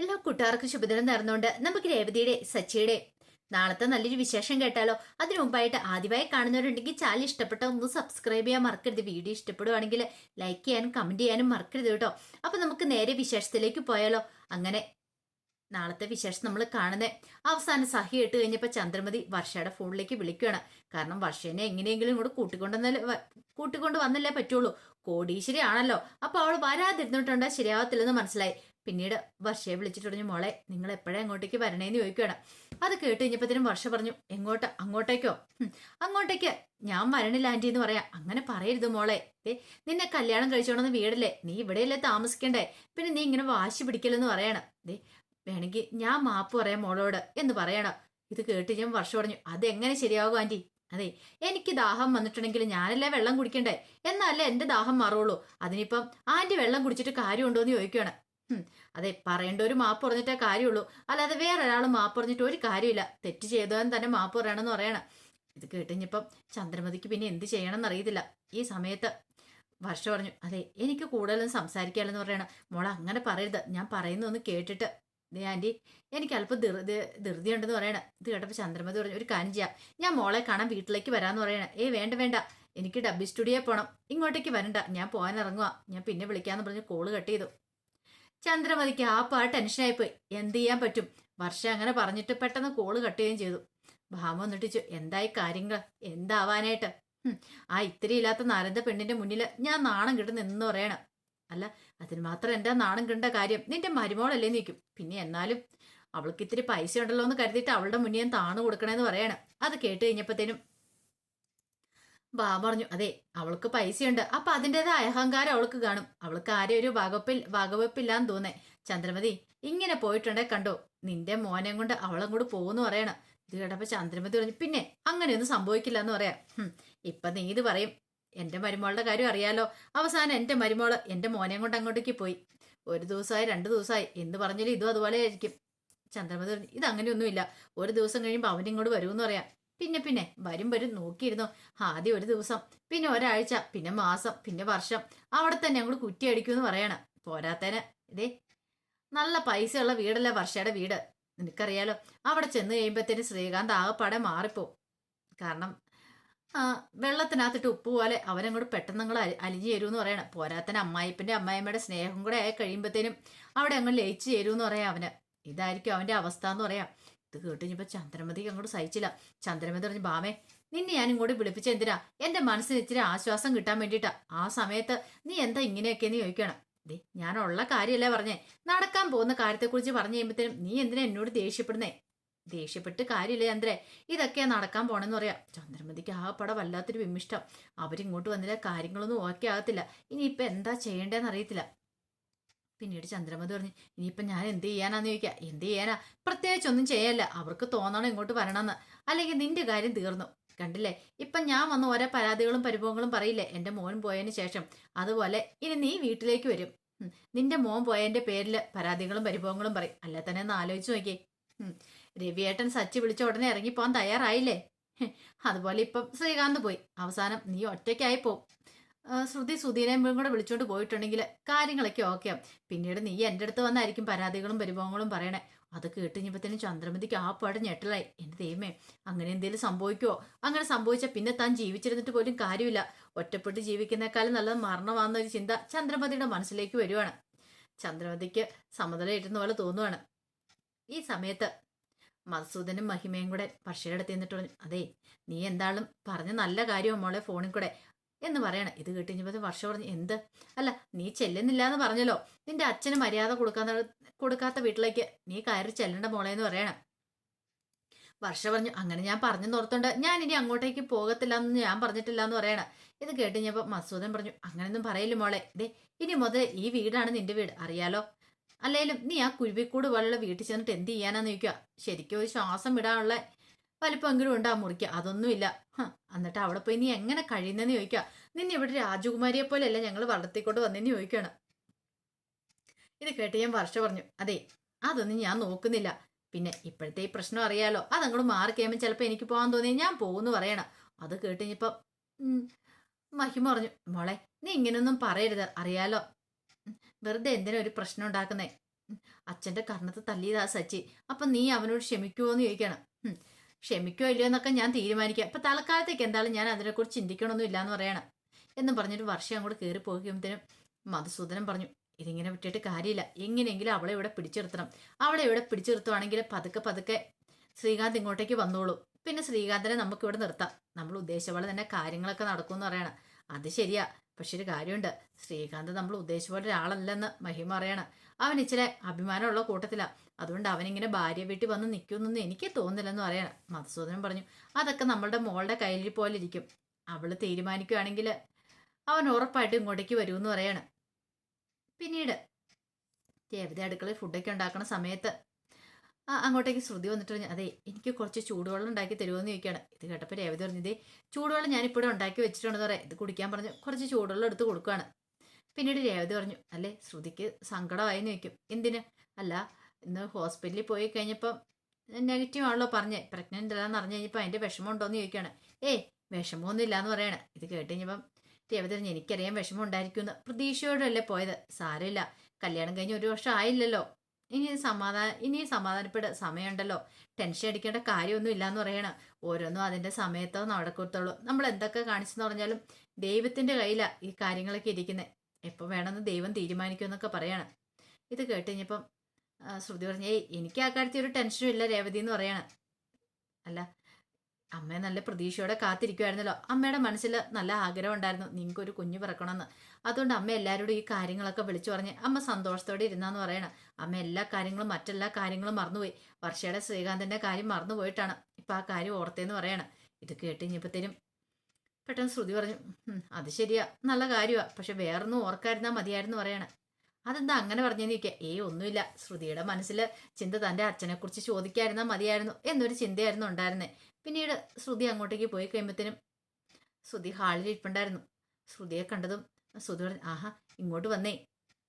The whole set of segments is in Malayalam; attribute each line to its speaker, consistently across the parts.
Speaker 1: എല്ലാ കൂട്ടുകാർക്കും ശുഭദിനം നേർന്നുകൊണ്ട് നമുക്ക് രേവതിയുടെ സച്ചിയുടെ നാളത്തെ നല്ലൊരു വിശേഷം കേട്ടാലോ? അതിനു മുമ്പായിട്ട് ആദ്യമായി കാണുന്നവരുണ്ടെങ്കിൽ ചാനൽ ഇഷ്ടപ്പെട്ട ഒന്ന് സബ്സ്ക്രൈബ് ചെയ്യാൻ മറക്കരുത്. വീഡിയോ ഇഷ്ടപ്പെടുവാണെങ്കിൽ ലൈക്ക് ചെയ്യാനും കമന്റ് ചെയ്യാനും മറക്കരുത് കേട്ടോ. അപ്പൊ നമുക്ക് നേരെ വിശേഷത്തിലേക്ക് പോയാലോ? അങ്ങനെ നാളത്തെ വിശേഷം നമ്മൾ കാണുന്നത് അവസാനം സഹി ഇട്ട് കഴിഞ്ഞപ്പോൾ ചന്ദ്രമതി വർഷയുടെ ഫോണിലേക്ക് വിളിക്കുകയാണ്. കാരണം വർഷേനെ എങ്ങനെയെങ്കിലും കൂടെ കൂട്ടിക്കൊണ്ടുവന്നല്ലേ കൂട്ടിക്കൊണ്ട് വന്നല്ലേ പറ്റുള്ളൂ. കോടീശ്വരി ആണല്ലോ അപ്പോൾ അവൾ വരാതിരുന്നിട്ടുണ്ടോ? ശരിയാവത്തില്ലെന്ന് മനസ്സിലായി. പിന്നീട് വർഷയെ വിളിച്ചിട്ട് പറഞ്ഞു മോളെ നിങ്ങൾ എപ്പോഴാ അങ്ങോട്ടേക്ക് വരണേന്ന് ചോദിക്കുകയാണ് അത് കേട്ട് കഴിഞ്ഞപ്പോഴത്തേനും വർഷ പറഞ്ഞു എങ്ങോട്ട് അങ്ങോട്ടേക്കോ? അങ്ങോട്ടേക്ക്. ഞാൻ വരണില്ല ആന്റി എന്ന് പറയാം. അങ്ങനെ പറയരുത് മോളെ. നിന്നെ കല്യാണം കഴിച്ചോണെന്ന് വീടല്ലേ? നീ ഇവിടെയല്ലേ താമസിക്കണ്ടേ? പിന്നെ നീ ഇങ്ങനെ വാശി പിടിക്കലെന്ന് പറയണം. ദേ വേണമെങ്കിൽ ഞാൻ മാപ്പ് പറയാം മോളോട് എന്ന് പറയണം. ഇത് കേട്ട് ഞാൻ വർഷം പറഞ്ഞു അതെങ്ങനെ ശരിയാകും ആന്റി? അതെ എനിക്ക് ദാഹം വന്നിട്ടുണ്ടെങ്കിൽ ഞാനല്ലേ വെള്ളം കുടിക്കണ്ടേ? എന്നാലേ എന്റെ ദാഹം മാറുള്ളൂ. അതിനിപ്പം ആന്റി വെള്ളം കുടിച്ചിട്ട് കാര്യമുണ്ടോ എന്ന് ചോദിക്കുകയാണ് അതെ പറയേണ്ട ഒരു മാപ്പ് പറഞ്ഞിട്ടേ കാര്യമുള്ളൂ. അല്ലാതെ വേറെ ഒരാൾ മാപ്പ് പറഞ്ഞിട്ട് ഒരു കാര്യമില്ല. തെറ്റ് ചെയ്തവൻ തന്നെ മാപ്പ് പറയണമെന്ന് പറയണം. ഇത് കേട്ടുകഴിഞ്ഞപ്പം ചന്ദ്രമതിക്ക് പിന്നെ എന്ത് ചെയ്യണം എന്നറിയത്തില്ല ഈ സമയത്ത് വർഷ പറഞ്ഞു അതെ എനിക്ക് കൂടുതലും സംസാരിക്കാമെന്ന് പറയണം. മോളെ അങ്ങനെ പറയരുത്. ഞാൻ പറയുന്നൊന്ന് കേട്ടിട്ട് ദേ ആന്റി എനിക്ക് അല്പം ധൃതി ധൃതിയുണ്ടെന്ന് പറയണം. ഇത് കേട്ടപ്പോൾ ചന്ദ്രമതി പറഞ്ഞു ഒരു കാര്യം ചെയ്യാം. ഞാൻ മോളെ കാണാൻ വീട്ടിലേക്ക് വരാമെന്ന് പറയണം. ഏ വേണ്ട വേണ്ട. എനിക്ക് ഡബ്ബി സ്റ്റുഡിയോ പോകണം ഇങ്ങോട്ടേക്ക് വരണ്ട. ഞാൻ പോകാൻ ഇറങ്ങുക ഞാൻ പിന്നെ വിളിക്കാമെന്ന് പറഞ്ഞ് കോൾ കട്ട് ചെയ്തു. ചന്ദ്രമതിക്ക് ആ പാ ടെൻഷനായിപ്പോയി. എന്ത് ചെയ്യാൻ പറ്റും? വർഷ അങ്ങനെ പറഞ്ഞിട്ട് പെട്ടെന്ന് കോൾ കട്ട് ചെയ്യുകയും ചെയ്തു. ഭാമ വന്നിട്ട് എന്തായി കാര്യങ്ങൾ എന്താവാനായിട്ട്? ആ ഇത്തിരി ഇല്ലാത്ത നരന്ത പെണ്ണിന്റെ മുന്നിൽ ഞാൻ നാണം കിട്ടുന്ന എന്ന് പറയണം. അല്ല അതിന് മാത്രം എന്താ നാണം കിട്ടേണ്ട കാര്യം? നിന്റെ മരുമോളല്ലേ നിൽക്കും പിന്നെ എന്നാലും അവൾക്ക് ഇത്തിരി പൈസ ഉണ്ടല്ലോ എന്ന് കരുതിയിട്ട് അവളുടെ മുന്നിൽ താണു കൊടുക്കണേന്ന് പറയണം. അത് കേട്ട് കഴിഞ്ഞപ്പോഴത്തേനും ബാ പറഞ്ഞു അതെ അവൾക്ക് പൈസയുണ്ട്. അപ്പൊ അതിന്റെതായ അഹങ്കാരം അവൾക്ക് കാണും. അവൾക്ക് ആരെ ഒരു വകപ്പിൽ വകവെപ്പില്ലാന്ന് തോന്നേ. ചന്ദ്രമതി ഇങ്ങനെ പോയിട്ടുണ്ടേ കണ്ടോ നിന്റെ മോനെ കൊണ്ട് അവളും കൂടെ പോകുന്നു പറയണം. ഇത് കേട്ടപ്പോ ചന്ദ്രമതി പറഞ്ഞു പിന്നെ അങ്ങനെയൊന്നും സംഭവിക്കില്ല എന്ന് പറയാം ഇപ്പൊ നീ ഇത് പറയും. എന്റെ മരുമോളുടെ കാര്യം അറിയാലോ. അവസാനം എന്റെ മരുമോൾ എന്റെ മോനെ കൊണ്ട് അങ്ങോട്ടേക്ക് പോയി. ഒരു ദിവസമായി രണ്ട് ദിവസമായി. എന്ന് പറഞ്ഞാലും ഇതും അതുപോലെ ആയിരിക്കും. ചന്ദ്രമതി പറഞ്ഞു ഇത് അങ്ങനെയൊന്നുമില്ല ഒരു ദിവസം കഴിയുമ്പോൾ അവനിങ്ങോട്ട് വരുമെന്ന് പറയാം. പിന്നെ പിന്നെ വരും വരും നോക്കിയിരുന്നു. ആദ്യം ഒരു ദിവസം പിന്നെ ഒരാഴ്ച പിന്നെ മാസം പിന്നെ വർഷം. അവിടെ തന്നെ ഞങ്ങൾ എന്ന് പറയണം. പോരാത്തേന് ഇതേ നല്ല പൈസയുള്ള വീടല്ല വർഷയുടെ വീട്? നിനക്കറിയാലോ അവിടെ ചെന്ന് കഴിയുമ്പോഴത്തേന് ശ്രീകാന്ത് ആകെപ്പാടെ മാറിപ്പോ കാരണം വെള്ളത്തിനകത്തിട്ട് ഉപ്പ് പോലെ അവനങ്ങോട്ട് പെട്ടെന്ന് നിങ്ങൾ അലിഞ്ഞു തരുമെന്ന് പറയണം. പോരാത്തന് അമ്മായിപ്പിന്റെ അമ്മായിമ്മയുടെ സ്നേഹം കൂടെ ആയി കഴിയുമ്പോഴത്തേനും അവിടെ അങ്ങ് ലയിച്ചു തരുമെന്ന് പറയാം അവന്. ഇതായിരിക്കും അവന്റെ അവസ്ഥ എന്ന് പറയാം. ഇത് കേട്ട് കഴിഞ്ഞപ്പോ ചന്ദ്രമതിക്ക് അങ്ങോട്ട് സഹിച്ചില്ല. ചന്ദ്രമതി പറഞ്ഞു ബാമേ നിന്നെ ഞാൻ ഇങ്ങോട്ട് വിളിപ്പിച്ച എന്തിനാ? എന്റെ മനസ്സിന് ഇച്ചിരി ആശ്വാസം കിട്ടാൻ വേണ്ടിയിട്ടാ. ആ സമയത്ത് നീ എന്താ ഇങ്ങനെയൊക്കെയെന്ന് ചോദിക്കണം. ദേ ഉള്ള കാര്യമല്ലേ പറഞ്ഞേ. നടക്കാൻ പോകുന്ന കാര്യത്തെക്കുറിച്ച് പറഞ്ഞു കഴിയുമ്പോഴത്തേനും നീ എന്തിനാ എന്നോട് ദേഷ്യപ്പെടുന്നേ? ദേഷ്യപ്പെട്ട് കാര്യമില്ല ചന്ദ്രേ. ഇതൊക്കെയാ നടക്കാൻ പോണെന്ന് പറയാം. ചന്ദ്രമതിക്ക് ആ പടം വല്ലാത്തൊരു വിമിഷ്ടം അവരിങ്ങോട്ട് വന്നില്ല കാര്യങ്ങളൊന്നും ഓക്കെ ആകത്തില്ല ഇനിയിപ്പോൾ എന്താ ചെയ്യേണ്ടതെന്ന് അറിയത്തില്ല. പിന്നീട് ചന്ദ്രമതി പറഞ്ഞു ഇനിയിപ്പം ഞാൻ എന്ത് ചെയ്യാനാന്ന് ചോദിക്കുക എന്ത് ചെയ്യാനാ? പ്രത്യേകിച്ച് ഒന്നും ചെയ്യല്ല അവർക്ക് തോന്നണം ഇങ്ങോട്ട് വരണമെന്ന്. അല്ലെങ്കിൽ നിന്റെ കാര്യം തീർന്നു. കണ്ടില്ലേ? ഇപ്പം ഞാൻ വന്ന് ഓരോ പരാതികളും പരിഭവങ്ങളും പറയില്ലേ? എന്റെ മോൻ പോയതിന് ശേഷം. അതുപോലെ ഇനി നീ വീട്ടിലേക്ക് വരും. നിന്റെ മോൻ പോയതിന്റെ പേരിൽ പരാതികളും പരിഭവങ്ങളും പറയും. അല്ല തന്നെ ഒന്ന് ആലോചിച്ച് നോക്കിയേ. ഉം. രവിയേട്ടൻ സച്ചി വിളിച്ച ഉടനെ ഇറങ്ങിപ്പോവാൻ തയ്യാറായില്ലേ? അതുപോലെ ഇപ്പം ശ്രീകാന്ത് പോയി. അവസാനം നീ ഒറ്റയ്ക്കായി പോവും. ശ്രുതി സുധീനേയും കൂടെ വിളിച്ചോണ്ട് പോയിട്ടുണ്ടെങ്കിൽ കാര്യങ്ങളൊക്കെ ഓക്കെ പിന്നീട് നീ എന്റെ അടുത്ത് വന്നായിരിക്കും പരാതികളും പരിഭവങ്ങളും പറയണേ. അത് കേട്ടുകഴിഞ്ഞപ്പോഴത്തേനും ചന്ദ്രമതിക്ക് ആ പാട് ഞെട്ടലായി. എന്റെ ദൈവമേ അങ്ങനെ എന്തെങ്കിലും സംഭവിക്കുമോ അങ്ങനെ സംഭവിച്ചാൽ പിന്നെ താൻ ജീവിച്ചിരുന്നിട്ട് പോലും കാര്യമില്ല. ഒറ്റപ്പെട്ട് ജീവിക്കുന്നേക്കാളും നല്ലത് മരണമാണെന്നൊരു ചിന്ത ചന്ദ്രമതിയുടെ മനസ്സിലേക്ക് വരുവാണ്. ചന്ദ്രമതിക്ക് സമതല ഇരുന്ന പോലെ തോന്നുവാണ്. ഈ സമയത്ത് മധുസൂദനും മഹിമയും കൂടെ പക്ഷിയുടെ അടുത്ത് നിന്നിട്ട് പറഞ്ഞു അതെ നീ എന്താളും പറഞ്ഞ നല്ല കാര്യമാണ് മോളെ ഫോണിൽ കൂടെ. എന്ന് പറയണം. ഇത് കേട്ടുകഴിഞ്ഞപ്പോൾ വർഷം പറഞ്ഞു എന്ത്? അല്ല നീ ചെല്ലുന്നില്ല എന്ന് പറഞ്ഞല്ലോ. നിന്റെ അച്ഛന് മര്യാദ കൊടുക്കാത്ത കൊടുക്കാത്ത വീട്ടിലേക്ക് നീ കയറി ചെല്ലണ്ട മോളെ എന്ന് പറയണം. വർഷ പറഞ്ഞു അങ്ങനെ ഞാൻ പറഞ്ഞു ഓർത്തോണ്ട് ഞാൻ ഇനി അങ്ങോട്ടേക്ക് പോകത്തില്ല എന്ന് ഞാൻ പറഞ്ഞിട്ടില്ല എന്ന് പറയണം. ഇത് കേട്ടുകഴിഞ്ഞപ്പോൾ മസൂദൻ പറഞ്ഞു അങ്ങനെയൊന്നും പറയില്ല മോളെ. ദേ ഇനി മുതൽ ഈ വീടാണ് നിന്റെ വീട്. അറിയാലോ? അല്ലെങ്കിലും നീ ആ കുരുവിക്കൂട് പോലുള്ള വീട്ടിൽ ചെന്നിട്ട് എന്ത് ചെയ്യാനാന്ന് ചോദിക്കുക ശരിക്കും ഒരു ശ്വാസം വിടാനുള്ള വലിപ്പമെങ്കിലും ഉണ്ട് ആ മുറിക്ക്. അതൊന്നുമില്ല. എന്നിട്ട് അവിടെ പോയി നീ എങ്ങനെ കഴിയുന്നെന്ന് ചോദിക്കുക നിന്നെ ഇവിടെ രാജകുമാരിയെ പോലെയല്ല ഞങ്ങൾ വളർത്തിക്കൊണ്ട് വന്നെന്ന് ചോദിക്കുകയാണ് ഇത് കേട്ട് ഞാൻ വർഷ പറഞ്ഞു. അതെ അതൊന്നും ഞാൻ നോക്കുന്നില്ല. പിന്നെ ഇപ്പോഴത്തെ ഈ പ്രശ്നം അറിയാലോ. അതങ്ങോട്ട് മാറി കഴിയുമ്പോൾ ചിലപ്പോൾ എനിക്ക് പോകാൻ തോന്നി ഞാൻ പോകുന്നു പറയണം. അത് കേട്ട് ഇപ്പം മഹിമ പറഞ്ഞു മോളെ നീ ഇങ്ങനെയൊന്നും പറയരുത്. അറിയാലോ. വെറുതെ എന്തിനാ ഒരു പ്രശ്നം ഉണ്ടാക്കുന്നേ? അച്ഛന്റെ കർണത്ത് തല്ലിയതാ സച്ചി. അപ്പം നീ അവനോട് ക്ഷമിക്കുമോ എന്ന് ചോദിക്കണം ക്ഷമിക്കോ ഇല്ലയോ എന്നൊക്കെ ഞാൻ തീരുമാനിക്കുക അപ്പൊ തൽക്കാലത്തേക്ക് എന്തായാലും ഞാൻ അതിനെക്കുറിച്ച് ചിന്തിക്കണമൊന്നും ഇല്ലാന്ന് പറയണം. എന്നും പറഞ്ഞിട്ട് വർഷം അങ്ങോട്ട് കയറി പോകുമ്പോഴത്തേനും മധുസൂദനം പറഞ്ഞു ഇതിങ്ങനെ വിട്ടിട്ട് കാര്യമില്ല. എങ്ങനെയെങ്കിലും അവളെ ഇവിടെ പിടിച്ചിരുത്തണം. അവളെ ഇവിടെ പിടിച്ചിരുത്തുവാണെങ്കിൽ പതുക്കെ പതുക്കെ ശ്രീകാന്ത് ഇങ്ങോട്ടേക്ക് വന്നോളൂ. പിന്നെ ശ്രീകാന്തിനെ നമുക്ക് ഇവിടെ നിർത്താം. നമ്മൾ ഉദ്ദേശിച്ച പോലെ തന്നെ കാര്യങ്ങളൊക്കെ നടക്കുമെന്ന് പറയണം. അത് ശരിയാ. പക്ഷെ ഒരു കാര്യമുണ്ട്. ശ്രീകാന്ത് നമ്മൾ ഉദ്ദേശിച്ച പോലെ ഒരാളല്ലെന്ന് മഹിമ അറിയണം അവൻ ഇച്ചിരി അഭിമാനമുള്ള കൂട്ടത്തിലാണ് അതുകൊണ്ട് അവനിങ്ങനെ ഭാര്യ വീട്ടിൽ വന്ന് നിൽക്കുമെന്നൊന്നും എനിക്ക് തോന്നില്ലെന്ന് പറയണം. മധുസൂദനൻ പറഞ്ഞു അതൊക്കെ നമ്മളുടെ മോളുടെ കയ്യിൽ പോലെ ഇരിക്കും അവൾ തീരുമാനിക്കുകയാണെങ്കിൽ അവൻ ഉറപ്പായിട്ടും ഇങ്ങോട്ടേക്ക് വരുമെന്ന് പറയാണ്. പിന്നീട് ദേവത അടുക്കളയിൽ ഫുഡൊക്കെ ഉണ്ടാക്കുന്ന സമയത്ത് ആ അങ്ങോട്ടേക്ക് ശ്രുതി വന്നിട്ട് പറഞ്ഞു അതെ എനിക്ക് കുറച്ച് ചൂടുവെള്ളം ഉണ്ടാക്കി തരുമോയെന്ന് ചോദിക്കുകയാണ്. ഇത് കേട്ടപ്പോൾ രേവതി പറഞ്ഞു ഇതേ ചൂടുവെള്ളം ഞാനിപ്പോഴും ഉണ്ടാക്കി വെച്ചിട്ടുണ്ടെന്ന് പറയാം. ഇത് കുടിക്കാൻ പറഞ്ഞു കുറച്ച് ചൂടുവെള്ളം എടുത്ത് കൊടുക്കുകയാണ്. പിന്നീട് രേവതി പറഞ്ഞു അല്ലേ ശ്രുതിക്ക് സങ്കടമായി എന്ന് ചോദിക്കും. എന്തിന്? അല്ല ഇന്ന് ഹോസ്പിറ്റലിൽ പോയി കഴിഞ്ഞപ്പം നെഗറ്റീവ് ആണല്ലോ പറഞ്ഞേ. പ്രഗ്നന്റ് അല്ലാന്ന് അറിഞ്ഞു കഴിഞ്ഞപ്പോൾ അതിന്റെ വിഷമം ഉണ്ടോയെന്ന് ചോദിക്കുകയാണ്. ഏയ് വിഷമമൊന്നും ഇല്ലയെന്ന് പറയണേ. ഇത് കേട്ട് കഴിഞ്ഞപ്പം രേവതി പറഞ്ഞു എനിക്കറിയാം വിഷമം ഉണ്ടായിരിക്കുമെന്ന്. പ്രതീക്ഷയോടല്ലേ പോയത്. സാരമില്ല. കല്യാണം കഴിഞ്ഞ് ഒരു വർഷം ആയില്ലല്ലോ. ഇനി സമാധാന ഇനി സമാധാനപ്പെട സമയമുണ്ടല്ലോ. ടെൻഷൻ അടിക്കേണ്ട കാര്യമൊന്നും ഇല്ലാന്ന് പറയണം. ഓരോന്നും അതിന്റെ സമയത്തോ നടക്കത്തുള്ളൂ. നമ്മൾ എന്തൊക്കെ കാണിച്ചെന്ന് പറഞ്ഞാലും ദൈവത്തിന്റെ കയ്യിലാണ് ഈ കാര്യങ്ങളൊക്കെ ഇരിക്കുന്നത് എപ്പോൾ വേണമെന്ന് ദൈവം തീരുമാനിക്കുമെന്നൊക്കെ പറയണം. ഇത് കേട്ട് കഴിഞ്ഞപ്പം ശ്രുതി പറഞ്ഞു എനിക്ക് ആ കാര്യത്തിൽ ഒരു ടെൻഷനും ഇല്ല രേവതി എന്ന് പറയണം. അല്ല അമ്മ നല്ല പ്രതീക്ഷയോടെ കാത്തിരിക്കുമായിരുന്നല്ലോ അമ്മയുടെ മനസ്സിൽ നല്ല ആഗ്രഹം ഉണ്ടായിരുന്നു നിങ്ങൾക്ക് ഒരു കുഞ്ഞ് പിറക്കണമെന്ന്. അതുകൊണ്ട് അമ്മ എല്ലാവരോടും ഈ കാര്യങ്ങളൊക്കെ വിളിച്ചു പറഞ്ഞ് അമ്മ സന്തോഷത്തോടെ ഇരുന്നാന്ന് പറയണം. അമ്മ എല്ലാ കാര്യങ്ങളും മറ്റെല്ലാ കാര്യങ്ങളും മറന്നുപോയി. വർഷയുടെ ശ്രീകാന്തിന്റെ കാര്യം മറന്നുപോയിട്ടാണ് ഇപ്പൊ ആ കാര്യം ഓർത്തേന്ന് പറയണം. ഇത് കേട്ട് കഴിഞ്ഞപ്പോഴത്തേനും പെട്ടെന്ന് ശ്രുതി പറഞ്ഞു "ഉം, അത് ശരിയാ. നല്ല കാര്യമാ പക്ഷെ വേറൊന്നും ഓർക്കായിരുന്നാ മതിയായിരുന്നു പറയണം. അതെന്താ അങ്ങനെ പറഞ്ഞെന്ന് ചോദിക്കുക ഏയ് ഒന്നുമില്ല. ശ്രുതിയുടെ മനസ്സിൽ ചിന്ത തന്റെ അച്ഛനെ കുറിച്ച് ചോദിക്കായിരുന്നാ മതിയായിരുന്നു എന്നൊരു ചിന്തയായിരുന്നു ഉണ്ടായിരുന്നത് പിന്നീട് ശ്രുതി അങ്ങോട്ടേക്ക് പോയി കഴിയുമ്പോഴത്തേനും ശ്രുതി ഹാളിൽ ഇരിപ്പുണ്ടായിരുന്നു. ശ്രുതിയെ കണ്ടതും ശ്രുതി പറഞ്ഞു ആഹാ ഇങ്ങോട്ട് വന്നേ.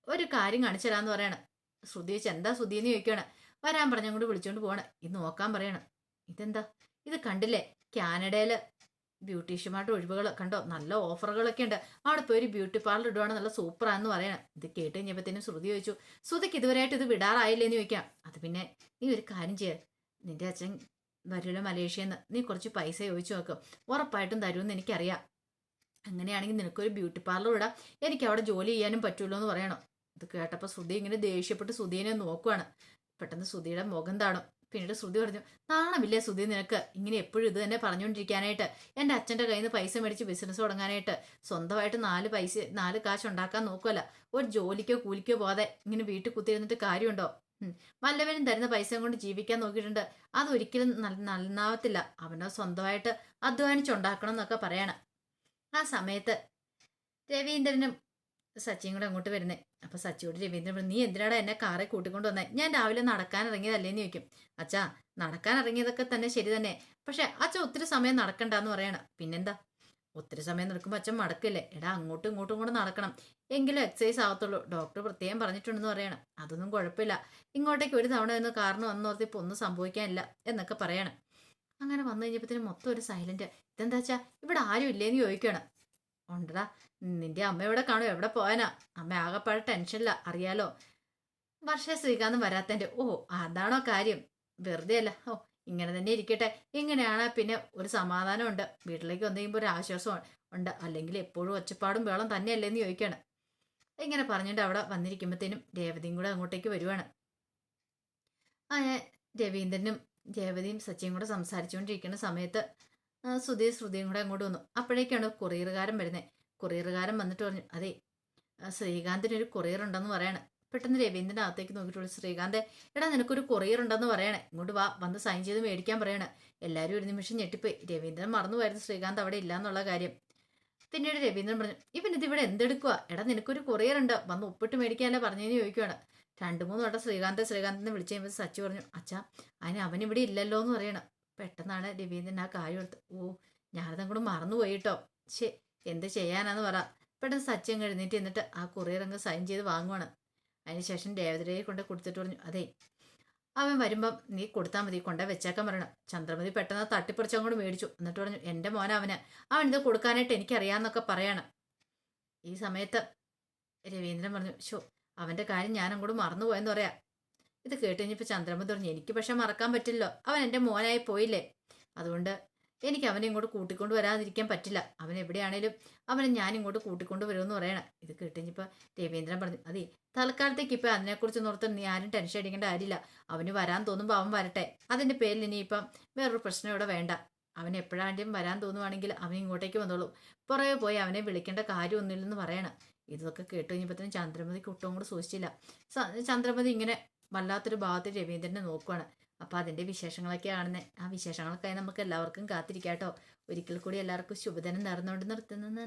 Speaker 1: ഒരു കാര്യം കാണിച്ചു തരാമെന്ന് പറയണം. ശ്രുതി വെച്ച് എന്താ ശ്രുതി എന്ന് ചോദിക്കുകയാണ് വരാൻ പറഞ്ഞങ്ങോട്ട് വിളിച്ചുകൊണ്ട് പോകണം ഇത് നോക്കാൻ പറയണം. ഇതെന്താ? ഇത് കണ്ടില്ലേ? കാനഡയിൽ ബ്യൂട്ടീഷ്യന്മാരുടെ ഒഴിവുകൾ. കണ്ടോ? നല്ല ഓഫറുകളൊക്കെ ഉണ്ട്. അവിടെ പോയി ഒരു ബ്യൂട്ടി പാർലർ ഇടുവാണ് നല്ല സൂപ്പറാന്ന് പറയണം ഇത് കേട്ട് കഴിഞ്ഞപ്പോഴത്തേനും ശ്രുതി ചോദിച്ചു ശ്രുതിക്ക് ഇതുവരെയായിട്ട് ഇത് വിടാറായില്ലെന്ന് ചോദിക്കാം. അത് പിന്നെ നീ ഒരു കാര്യം ചെയ്യാൻ നിന്റെ അച്ഛൻ വരുമല്ലോ മലേഷ്യയിൽ നിന്ന് നീ കുറച്ച് പൈസ ചോദിച്ചു നോക്കും. ഉറപ്പായിട്ടും തരുമെന്ന് എനിക്കറിയാം. അങ്ങനെയാണെങ്കിൽ നിനക്കൊരു ബ്യൂട്ടി പാർലർ ഇടാം. എനിക്ക് അവിടെ ജോലി ചെയ്യാനും പറ്റുമല്ലോ എന്ന് പറയണം. ഇത് കേട്ടപ്പോൾ ശ്രുതി ഇങ്ങനെ ദേഷ്യപ്പെട്ട് സുധീനെ നോക്കുവാണ്. പെട്ടെന്ന് ശ്രുതിയുടെ മുഖം താണു. പിന്നീട് ശ്രുതി പറഞ്ഞു നാണമില്ലേ ശ്രുതി നിനക്ക്? ഇങ്ങനെ എപ്പോഴും ഇത് തന്നെ പറഞ്ഞുകൊണ്ടിരിക്കാനായിട്ട്. എന്റെ അച്ഛന്റെ കയ്യിൽ നിന്ന് പൈസ മേടിച്ച് ബിസിനസ് തുടങ്ങാനായിട്ട്. സ്വന്തമായിട്ട് നാല് പൈസ നാല് കാശ് ഉണ്ടാക്കാൻ നോക്കുമല്ല ഒരു ജോലിക്കോ കൂലിക്കോ പോകാതെ ഇങ്ങനെ വീട്ടിൽ കുത്തിയിരുന്നിട്ട് കാര്യമുണ്ടോ. വല്ലവനും തരുന്ന പൈസ കൊണ്ട് ജീവിക്കാൻ നോക്കിയിട്ടുണ്ട്. അതൊരിക്കലും നന്നാവത്തില്ല. അവനോ സ്വന്തമായിട്ട് അധ്വാനിച്ചുണ്ടാക്കണം എന്നൊക്കെ പറയണം. ആ സമയത്ത് രവീന്ദ്രനും സച്ചിയും കൂടെ അങ്ങോട്ട് വരുന്നത് അപ്പൊ സച്ചിയോട് രവീന്ദ്രൻ പറഞ്ഞു, നീ എന്തിനാടാ എന്നെ കാറെ കൂട്ടിക്കൊണ്ട് വന്നേ? ഞാൻ രാവിലെ നടക്കാൻ ഇറങ്ങിയതല്ലേന്ന് ചോദിക്കും. അച്ഛാ നടക്കാൻ ഇറങ്ങിയതൊക്കെ തന്നെ ശരി തന്നെ. പക്ഷെ അച്ഛൻ ഒത്തിരി സമയം നടക്കണ്ടെന്ന് പറയണം. പിന്നെന്താ? ഒത്തിരി സമയം നടക്കുമ്പോൾ അച്ഛൻ മടക്കില്ലേ? എടാ അങ്ങോട്ടും ഇങ്ങോട്ടും കൂടെ നടക്കണം. എങ്കിലും എക്സസൈസ് ആവത്തുള്ളൂ. ഡോക്ടർ പ്രത്യേകം പറഞ്ഞിട്ടുണ്ടെന്ന് പറയണം. അതൊന്നും കുഴപ്പമില്ല. ഇങ്ങോട്ടേക്ക് ഒരു തവണ ഒന്ന് കാരണം വന്നോർത്ത് ഇപ്പൊ ഒന്നും സംഭവിക്കാനില്ല എന്നൊക്കെ പറയണം. അങ്ങനെ വന്നു കഴിഞ്ഞപ്പോഴത്തേനും മൊത്തം ഒരു സൈലന്റ് ഇതെന്താ വെച്ചാൽ ഇവിടെ ആരും ഇല്ലേന്ന് ചോദിക്കണം. ഉണ്ടടാ. നിന്റെ അമ്മ എവിടെ കാണും? എവിടെ പോയാനാ അമ്മ ആകെപ്പാടെ ടെൻഷനില്ല അറിയാലോ? വർഷ ശ്രീകാന്ത് വരാത്തന്റെ ഓ അതാണോ കാര്യം? വെറുതെ അല്ല ഓ ഇങ്ങനെ തന്നെ ഇരിക്കട്ടെ. ഇങ്ങനെയാണ് പിന്നെ ഒരു സമാധാനം ഉണ്ട് വീട്ടിലേക്ക് വന്നു കഴിയുമ്പോൾ ഒരു ആശ്വാസം ഉണ്ട്. അല്ലെങ്കിൽ എപ്പോഴും ഒച്ചപ്പാടും വേളം തന്നെയല്ലേ എന്ന് ചോദിക്കാണ്. ഇങ്ങനെ പറഞ്ഞിട്ട് അവിടെ വന്നിരിക്കുമ്പോഴത്തേനും രേവതിയും കൂടെ അങ്ങോട്ടേക്ക് വരുവാണ്. രവീന്ദ്രനും രേവതിയും സച്ചിയും കൂടെ സംസാരിച്ചുകൊണ്ടിരിക്കുന്ന സമയത്ത് ആ, സുധീർ ശ്രുതിയും കൂടെ അങ്ങോട്ട് വന്നു. അപ്പോഴേക്കാണ് കൊറിയറുകാരൻ വരുന്നത് കൊറിയറുകാരൻ വന്നിട്ട് പറഞ്ഞു അതെ ശ്രീകാന്തിന് ഒരു കൊറിയർ ഉണ്ടെന്ന് പറയണേ. പെട്ടെന്ന് രവീന്ദ്രന്റെ അകത്തേക്ക് നോക്കിയിട്ടുള്ളൂ ശ്രീകാന്ത് എടാ നിനക്കൊരു കൊറിയർ ഉണ്ടെന്ന് പറയണേ. ഇങ്ങോട്ട് വാ വന്ന് സൈൻ ചെയ്ത് മേടിക്കാൻ പറയണേ. എല്ലാവരും ഒരു നിമിഷം ഞെട്ടിപ്പോയി. രവീന്ദ്രൻ മറന്നുപോയിരുന്നു ശ്രീകാന്ത് അവിടെ ഇല്ല എന്നുള്ള കാര്യം. പിന്നീട് രവീന്ദ്രൻ പറഞ്ഞു ഇവൻ ഇതിവിടെ എന്തെടുക്കുക എടാ നിനക്കൊരു കൊറിയർ ഉണ്ട്? വന്ന് ഒപ്പിട്ട് മേടിക്കാനല്ലേ പറഞ്ഞതെന്ന് ചോദിക്കുവാണ്. രണ്ട് മൂന്ന് വട്ടം ശ്രീകാന്ത് ശ്രീകാന്തിനെ വിളിച്ചു കഴിയുമ്പോൾ സച്ചി പറഞ്ഞു അച്ഛാ അതിന് അവൻ ഇവിടെ ഇല്ലല്ലോ എന്ന് പറയണം. പെട്ടെന്നാണ് രവീന്ദ്രൻ ആ കാര്യം എടുത്ത് ഓ ഞാനതും കൂടെ മറന്നുപോയി കേട്ടോ ശേ എന്ത് ചെയ്യാനാന്ന് പറ. പെട്ടെന്ന് സച്ചിൻ കഴിഞ്ഞിട്ട് എന്നിട്ട് ആ കൊറിയർ അങ്ങ് സൈൻ ചെയ്ത് വാങ്ങുവാണ്. അതിനുശേഷം ദേവതരയെ കൊണ്ട് കൊടുത്തിട്ട് പറഞ്ഞു അതെ അവൻ വരുമ്പം നീ കൊടുത്താൽ മതി കൊണ്ടേ വെച്ചേക്കാൻ പറയണം. ചന്ദ്രമതി പെട്ടെന്ന് തട്ടിപ്പറിച്ച് അങ്ങോട്ട് മേടിച്ചു. എന്നിട്ട് പറഞ്ഞു എന്റെ മോൻ അവന്. അവൻ ഇത് കൊടുക്കാനായിട്ട് എനിക്കറിയാമെന്നൊക്കെ പറയണം. ഈ സമയത്ത് രവീന്ദ്രൻ പറഞ്ഞു ഷോ അവന്റെ കാര്യം ഞാൻ അങ്ങോട്ട് മറന്നുപോയെന്ന് പറയാം. ഇത് കേട്ട് കഴിഞ്ഞപ്പോൾ ചന്ദ്രമ്മ പറഞ്ഞു എനിക്ക് പക്ഷെ മറക്കാൻ പറ്റില്ലല്ലോ അവൻ എന്റെ മോനായി പോയില്ലേ? അതുകൊണ്ട് എനിക്ക് അവനെ ഇങ്ങോട്ട് കൂട്ടിക്കൊണ്ട് വരാതിരിക്കാൻ പറ്റില്ല. അവൻ എവിടെയാണേലും അവനെ ഞാൻ ഇങ്ങോട്ട് കൂട്ടിക്കൊണ്ട് വരുമെന്ന് പറയണം. ഇത് കേട്ട് കഴിഞ്ഞപ്പോൾ രവീന്ദ്രൻ പറഞ്ഞു അതെ തൽക്കാലത്തേക്ക് ഇപ്പം അതിനെക്കുറിച്ച് ഓർത്ത് നീ ആരും ടെൻഷൻ അടിക്കേണ്ട കാര്യമില്ല. അവന് വരാൻ തോന്നുമ്പോൾ അവൻ വരട്ടെ. അതിന്റെ പേരിൽ ഇനിയിപ്പം വേറൊരു പ്രശ്നം ഇവിടെ വേണ്ട. അവൻ എപ്പോഴാണ്ടും വരാൻ തോന്നുവാണെങ്കിൽ അവൻ ഇങ്ങോട്ടേക്ക് വന്നോളൂ. പുറകെ പോയി അവനെ വിളിക്കേണ്ട കാര്യമൊന്നുമില്ലെന്ന് പറയണം. ഇതൊക്കെ കേട്ട് കഴിഞ്ഞപ്പോഴത്തേനും ചന്ദ്രമതിക്ക് ഒട്ടും കൂടെ സൂക്ഷിച്ചില്ല ചന്ദ്രമതി ഇങ്ങനെ വല്ലാത്തൊരു ഭാഗത്ത് രവീന്ദ്രനെ നോക്കുവാണ്. അപ്പോൾ അതിന്റെ വിശേഷങ്ങളൊക്കെ ആണെന്ന്. ആ വിശേഷങ്ങൾക്കായി നമുക്ക് എല്ലാവർക്കും കാത്തിരിക്കാം കേട്ടോ ഒരിക്കൽ കൂടി എല്ലാവർക്കും ശുഭദിനം നേർന്നുകൊണ്ട് നിർത്തുന്നു.